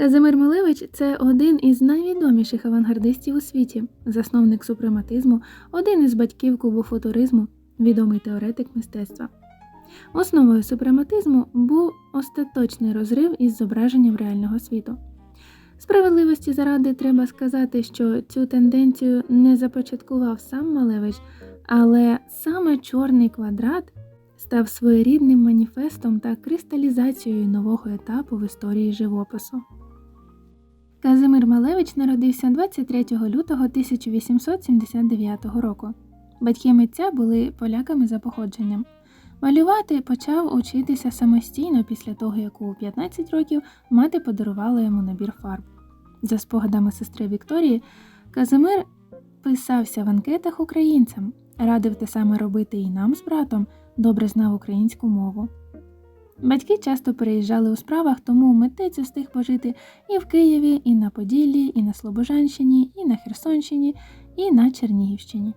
Казимир Малевич це один із найвідоміших авангардистів у світі, засновник супрематизму, один із батьків кубофутуризму, відомий теоретик мистецтва. Основою супрематизму був остаточний розрив із зображенням реального світу. Справедливості заради треба сказати, що цю тенденцію не започаткував сам Малевич, але саме чорний квадрат став своєрідним маніфестом та кристалізацією нового етапу в історії живопису. Казимир Малевич народився 23 лютого 1879 року. Батьки митця були поляками за походженням. Малювати почав учитися самостійно після того, як у 15 років мати подарувала йому набір фарб. За спогадами сестри Вікторії, Казимир писався в анкетах українцям, радив те саме робити і нам з братом, добре знав українську мову. Батьки часто переїжджали у справах, тому митець устиг пожити і в Києві, і на Поділлі, і на Слобожанщині, і на Херсонщині, і на Чернігівщині.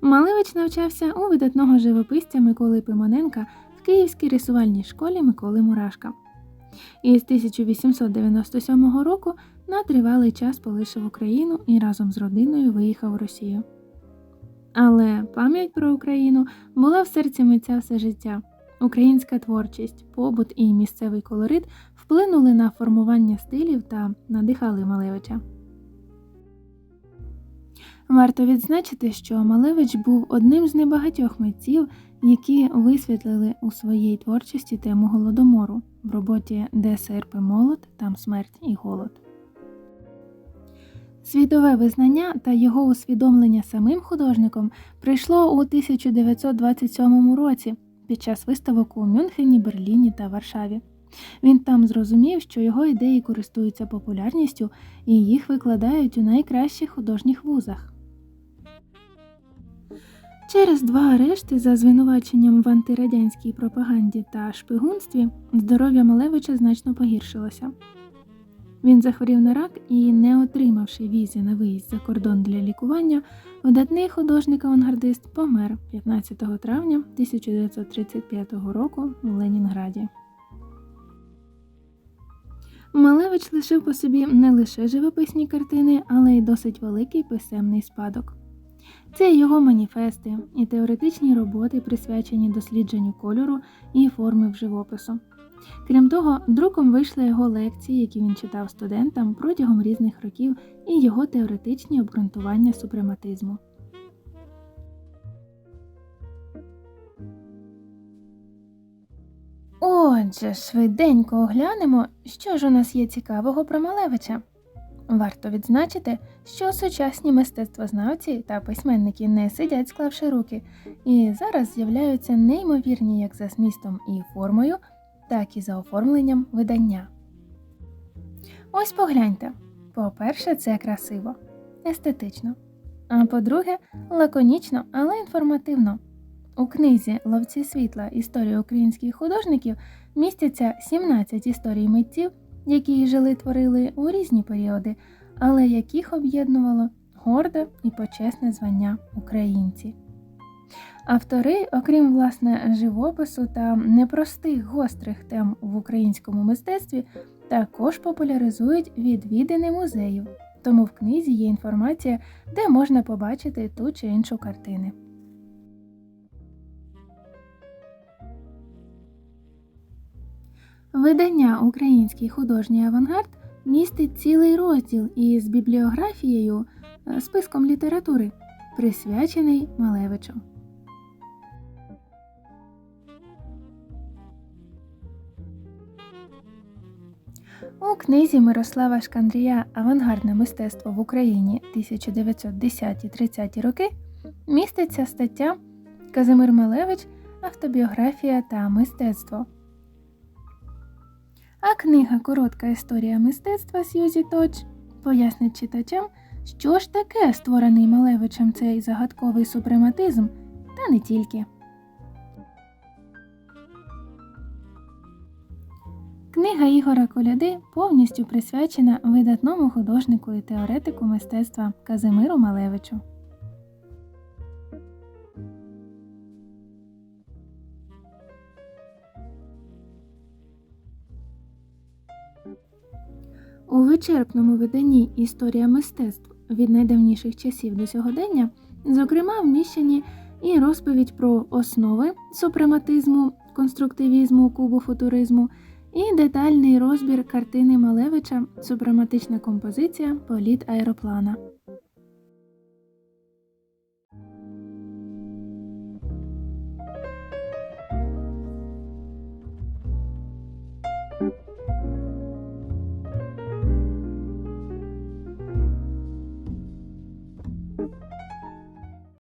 Малевич навчався у видатного живописця Миколи Пимоненка в Київській рисувальній школі Миколи Мурашка. І з 1897 року на тривалий час полишив Україну і разом з родиною виїхав у Росію. Але пам'ять про Україну була в серці митця все життя. Українська творчість, побут і місцевий колорит вплинули на формування стилів та надихали Малевича. Варто відзначити, що Малевич був одним з небагатьох митців, які висвітлили у своїй творчості тему голодомору в роботі Де серпи молот, там смерть і голод. Світове визнання та його усвідомлення самим художником прийшло у 1927 році під час виставок у Мюнхені, Берліні та Варшаві. Він там зрозумів, що його ідеї користуються популярністю і їх викладають у найкращих художніх вузах. Через два арешти за звинуваченням в антирадянській пропаганді та шпигунстві здоров'я Малевича значно погіршилося. Він захворів на рак і, не отримавши візи на виїзд за кордон для лікування, видатний художник-авангардист помер 15 травня 1935 року в Ленінграді. Малевич лишив по собі не лише живописні картини, але й досить великий писемний спадок. Це його маніфести і теоретичні роботи, присвячені дослідженню кольору і форми в живопису. Крім того, друком вийшли його лекції, які він читав студентам протягом різних років, і його теоретичні обґрунтування супрематизму. Отже, швиденько оглянемо, що ж у нас є цікавого про Малевича. Варто відзначити, що сучасні мистецтвознавці та письменники не сидять, склавши руки, і зараз з'являються неймовірні як за змістом і формою, так і за оформленням видання. Ось погляньте. По-перше, це красиво, естетично. А по-друге, лаконічно, але інформативно. У книзі Ловці світла Історія українських художників містяться 17 історій митців, які жили творили у різні періоди, але яких об'єднувало горде і почесне звання українці. Автори, окрім власне живопису та непростих гострих тем в українському мистецтві, також популяризують відвідини музеїв, тому в книзі є інформація, де можна побачити ту чи іншу картини. Видання Український художній авангард містить цілий розділ із бібліографією, е, списком літератури, присвячений Малевичу. У книзі Мирослава Шкандрія Авангардне мистецтво в Україні 1910-30 роки міститься стаття Казимир Малевич Автобіографія та мистецтво. А книга Коротка історія мистецтва Сьюзі Точ пояснить читачам, що ж таке створений Малевичем цей загадковий супрематизм, та не тільки. Книга Ігора Коляди повністю присвячена видатному художнику і теоретику мистецтва Казимиру Малевичу. У вичерпному виданні Історія мистецтв від найдавніших часів до сьогодення, зокрема, вміщені і розповідь про основи супрематизму, конструктивізму, кубофутуризму і детальний розбір картини Малевича Супраматична композиція Політ аероплана.